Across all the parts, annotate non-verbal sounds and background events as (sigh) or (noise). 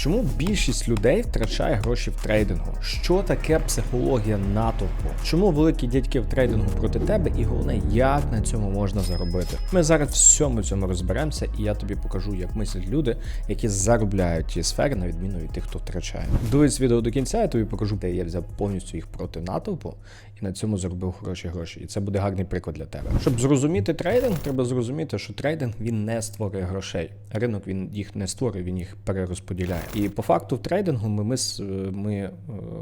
Чому більшість людей втрачає гроші в трейдингу? Що таке психологія натовпу? Чому великі дядьки в трейдингу проти тебе? І головне, як на цьому можна заробити? Ми зараз всьому цьому розберемося, і я тобі покажу, як мислять люди, які заробляють ті сфери, на відміну від тих, хто втрачає. Дивись відео до кінця, я тобі покажу, де я взяв повністю їх проти натовпу і на цьому заробив хороші гроші. І це буде гарний приклад для тебе. Щоб зрозуміти трейдинг, треба зрозуміти, що трейдинг він не створює грошей. Ринок він їх не створює, він їх перерозподіляє. І по факту в трейдингу ми, ми, с- ми е,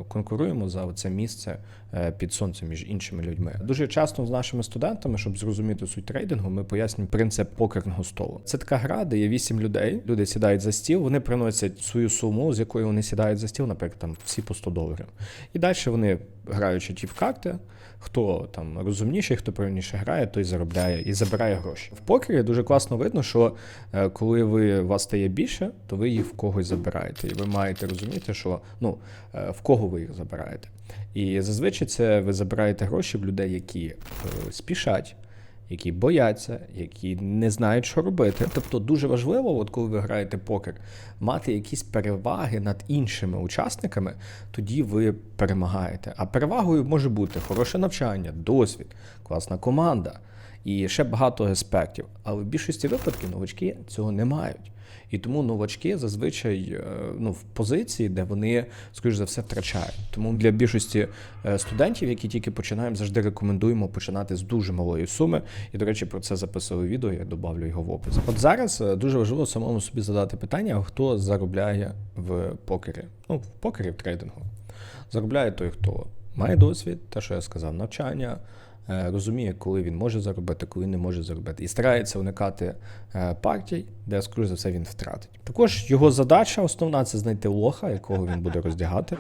конкуруємо за це місце е, під сонцем між іншими людьми. Дуже часто з нашими студентами, щоб зрозуміти суть трейдингу, ми пояснюємо принцип покерного столу. Це така гра, де є вісім людей. Люди сідають за стіл, вони приносять свою суму, з якої вони сідають за стіл, наприклад, там всі по 100 доларів. І далі вони граючи ті в карти. Хто там розумніший, хто правильніше грає, той заробляє і забирає гроші. В покері дуже класно видно, що е, коли ви вас стає більше, то ви їх в когось забираєте. І ви маєте розуміти, що ну е, в кого ви їх забираєте. І зазвичай це ви забираєте гроші в людей, які е, спішать. Які бояться, які не знають, що робити. Тобто дуже важливо, от коли ви граєте покер, мати якісь переваги над іншими учасниками, тоді ви перемагаєте. А перевагою може бути хороше навчання, досвід, класна команда і ще багато аспектів. Але в більшості випадків новачки цього не мають. І тому новачки зазвичай е, ну, в позиції, де вони, скоріш за все, втрачають. Тому для більшості е, студентів, які тільки починаємо, завжди рекомендуємо починати з дуже малої суми. І, до речі, про це записував відео, я добавлю його в опис. От зараз е, дуже важливо самому собі задати питання, хто заробляє в покері. Ну, в покері в трейдингу. Заробляє той, хто має досвід, те, що я сказав, навчання. Е, Розуміє, коли він може заробити, коли не може заробити, і старається уникати е, партій, де, скоріш за все, він втратить. Також його задача основна це знайти лоха, якого він буде роздягати.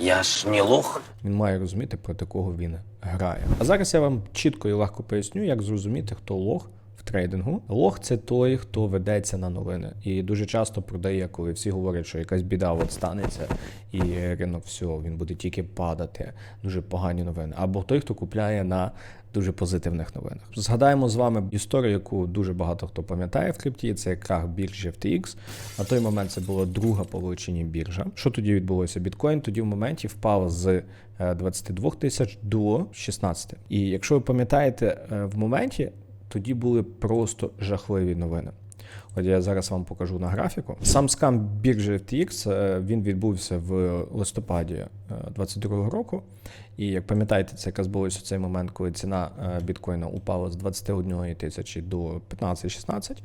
Я ж не лох. Він має розуміти, проти кого він грає. А зараз я вам чітко і легко поясню, як зрозуміти, хто лох трейдингу. Лох це той, хто ведеться на новини, і дуже часто продає, коли всі говорять, що якась біда от станеться, і ринок все, він буде тільки падати. Дуже погані новини. Або той, хто купляє на дуже позитивних новинах. Згадаємо з вами історію, яку дуже багато хто пам'ятає в крипті. Це крах біржі FTX. На той момент це була друга по величині біржа. Що тоді відбулося? Біткоін тоді в моменті впав з е, 22 тисяч до 16. І якщо ви пам'ятаєте, е, в моменті тоді були просто жахливі новини. От я зараз вам покажу на графіку. Сам скам біржі FTX е, він відбувся в листопаді 2022 року. І як пам'ятаєте, це якраз було цей момент, коли ціна е, біткоїна упала з 21 тисячі до 15-16.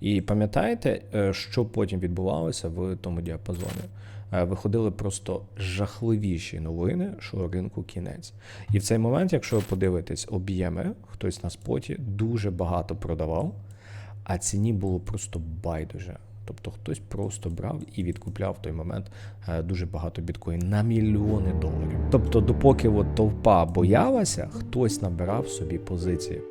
І пам'ятаєте, е, що потім відбувалося в тому діапазоні? Е, Виходили просто жахливіші новини, що ринку кінець. І в цей момент, якщо ви подивитесь об'єми, хтось на споті дуже багато продавав, а ціні було просто байдуже. Тобто хтось просто брав і відкупляв в той момент е, дуже багато біткоін на мільйони доларів. Тобто, допоки от толпа боялася, хтось набирав собі позиції.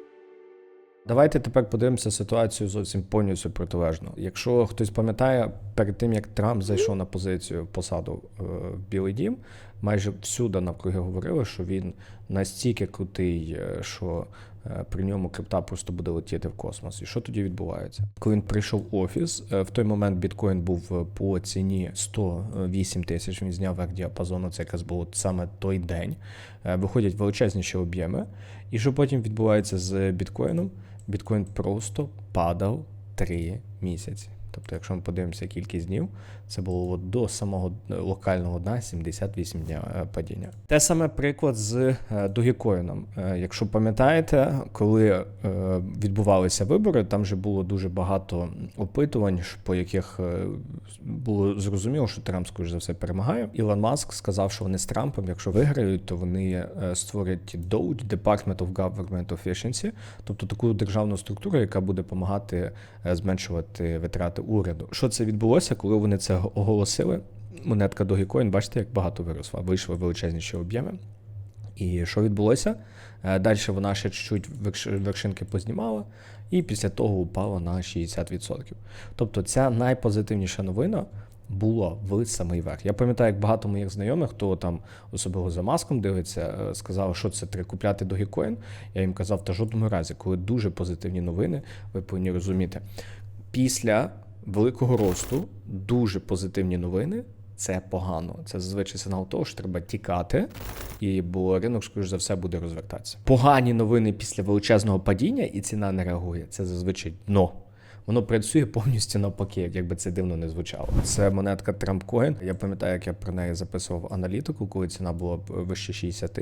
Давайте тепер подивимося ситуацію зовсім повністю протилежно. Якщо хтось пам'ятає, перед тим як Трамп зайшов на позицію посаду е, в Білий Дім, майже всюди навкруги говорили, що він настільки крутий, е, що е, при ньому крипта просто буде летіти в космос. І що тоді відбувається? Коли він прийшов в офіс, в той момент біткоін був по ціні 108 тисяч. Він зняв верх діапазону. Це якраз було саме той день. Виходять величезніші об'єми. І що потім відбувається з біткоїном? Біткоін просто падав 3 місяці. Тобто, якщо ми подивимося кількість днів, це було от до самого е, локального дна 78 дня е, падіння. Те саме приклад з е. Е, Якщо пам'ятаєте, коли відбувалися вибори, там же було дуже багато опитувань, по яких було зрозуміло, що Трамп, скоріш за все, перемагає. Ілон Маск сказав, що вони з Трампом, якщо виграють, то вони створять DOGE, Department of Government Efficiency, тобто таку державну структуру, яка буде допомагати зменшувати витрати уряду. Що це відбулося, коли вони це оголосили? Монетка Dogecoin, бачите, як багато виросла. Вийшли величезніші об'єми. І що відбулося? Далі вона ще чуть-чуть вершинки познімала, і після того упала на 60%. Тобто ця найпозитивніша новина була в самий верх. Я пам'ятаю, як багато моїх знайомих, хто там особливо за маском дивиться, е, сказав, що це треба купляти Dogecoin. Я їм казав, та жодному разі, коли дуже позитивні новини, ви повинні розуміти. Після великого росту, дуже позитивні новини. Це погано. Це зазвичай сигнал того, що треба тікати, і бо ринок, скоріш за все, буде розвертатися. Погані новини після величезного падіння, і ціна не реагує. Це зазвичай дно. Воно працює повністю навпаки, як би це дивно не звучало. Це монетка TrampCoin. Я пам'ятаю, як я про неї записував аналітику, коли ціна була б вище 60.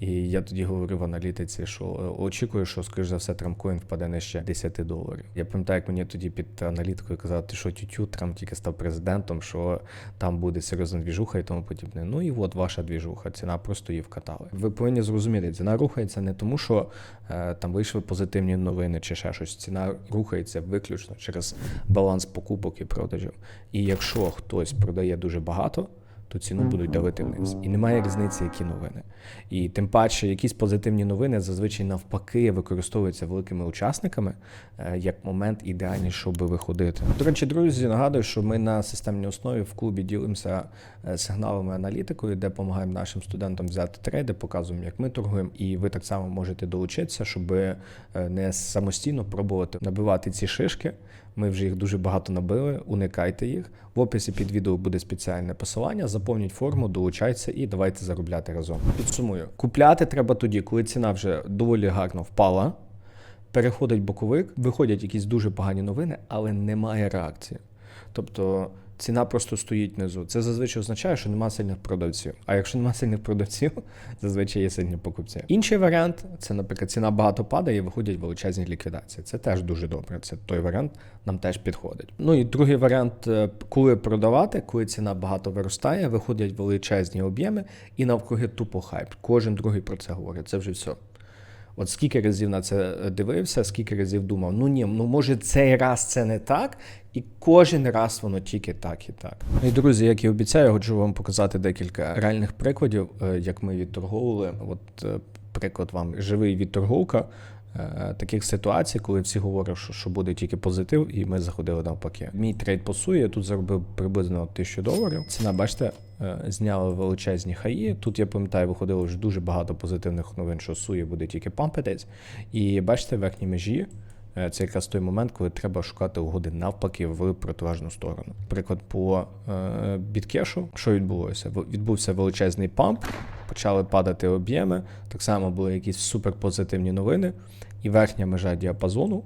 І я тоді говорив аналітиці, що е, очікую, що скоріш за все TrampCoin впаде нижче 10 доларів. Я пам'ятаю, як мені тоді під аналітикою казали, що тютю, Трамп тільки став президентом, що там буде серйозна двіжуха і тому подібне. Ну і от ваша двіжуха, ціна просто її вкатали. Ви повинні зрозуміти, ціна рухається не тому, що е, там вийшли позитивні новини чи ще щось. Ціна рухається виключно через баланс покупок і продажів. І якщо хтось продає дуже багато, то ціну будуть давити вниз. І немає різниці, які новини. І тим паче, якісь позитивні новини зазвичай навпаки використовуються великими учасниками е, як момент ідеальний, щоб виходити. До речі, друзі, нагадую, що ми на системній основі в клубі ділимося е, сигналами аналітикою, де допомагаємо нашим студентам взяти трейди, показуємо, як ми торгуємо, і ви так само можете долучитися, щоб е, не самостійно пробувати набивати ці шишки. Ми вже їх дуже багато набили. Уникайте їх. В описі під відео буде спеціальне посилання. Заповніть форму, долучайтеся і давайте заробляти разом. Підсумую: купляти треба тоді, коли ціна вже доволі гарно впала. Переходить боковик, виходять якісь дуже погані новини, але немає реакції. Тобто ціна просто стоїть внизу. Це зазвичай означає, що немає сильних продавців. А якщо немає сильних продавців, (laughs) зазвичай є сильні покупці. Інший варіант це, наприклад, ціна багато падає і виходять величезні ліквідації. Це теж дуже добре. Це той варіант нам теж підходить. Ну і другий варіант, е, коли продавати, коли ціна багато виростає, виходять величезні об'єми і навкруги тупо хайп. Кожен другий про це говорить. Це вже все. От скільки разів на це дивився, скільки разів думав, ну ні, ну може цей раз це не так, і кожен раз воно тільки так і так. І друзі, як і обіцяю, я хочу вам показати декілька реальних прикладів, е, як ми відторговували. От е, приклад вам живий відторговка. Е, Таких ситуацій, коли всі говорять, що, що буде тільки позитив, і ми заходили навпаки. Мій трейд по суї я тут заробив приблизно 1000 доларів. Ціна, бачите, зняла зняли величезні хаї. Тут я пам'ятаю, виходило вже дуже багато позитивних новин, що сує буде тільки пампитись. І бачите, верхні межі. Е, Це якраз той момент, коли треба шукати угоди навпаки в протилежну сторону. Приклад по е, біткешу, що відбулося? Відбувся величезний памп, почали падати об'єми. Так само були якісь суперпозитивні новини, і верхня межа діапазону.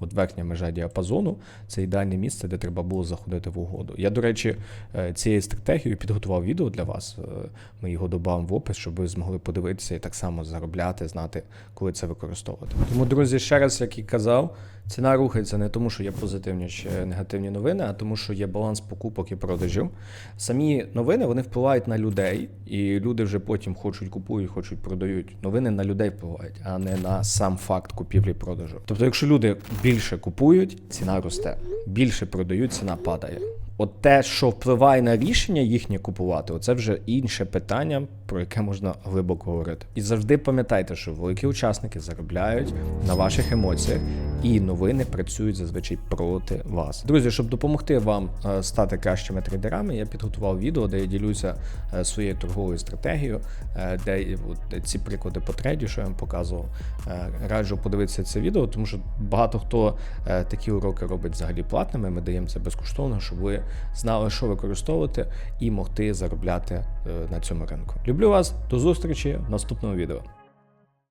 От верхня межа діапазону це ідеальне місце, де треба було заходити в угоду. Я, до речі, е, цією стратегією підготував відео для вас. Е, Ми його додам в опис, щоб ви змогли подивитися і так само заробляти, знати, коли це використовувати. Тому, друзі, ще раз, як і казав, ціна рухається не тому, що є позитивні чи негативні новини, а тому, що є баланс покупок і продажів. Самі новини вони впливають на людей, і люди вже потім хочуть купують, хочуть продають. Новини на людей впливають, а не на сам факт купівлі і продажу. Тобто, якщо люди більше купують, ціна росте, більше продають, ціна падає. От те, що впливає на рішення їхнє купувати, оце вже інше питання, про яке можна глибоко говорити. І завжди пам'ятайте, що великі учасники заробляють на ваших емоціях, і новини працюють зазвичай проти вас. Друзі, щоб допомогти вам е, стати кращими трейдерами, я підготував відео, де я ділюся е, своєю торговою стратегією, е, де ці приклади по трейді, що я вам показував. Раджу подивитися це відео, тому що багато хто такі уроки робить взагалі платними. Ми даємо це безкоштовно, щоб ви знали, що використовувати, і могти заробляти е, на цьому ринку. Люблю вас, до зустрічі в наступному відео.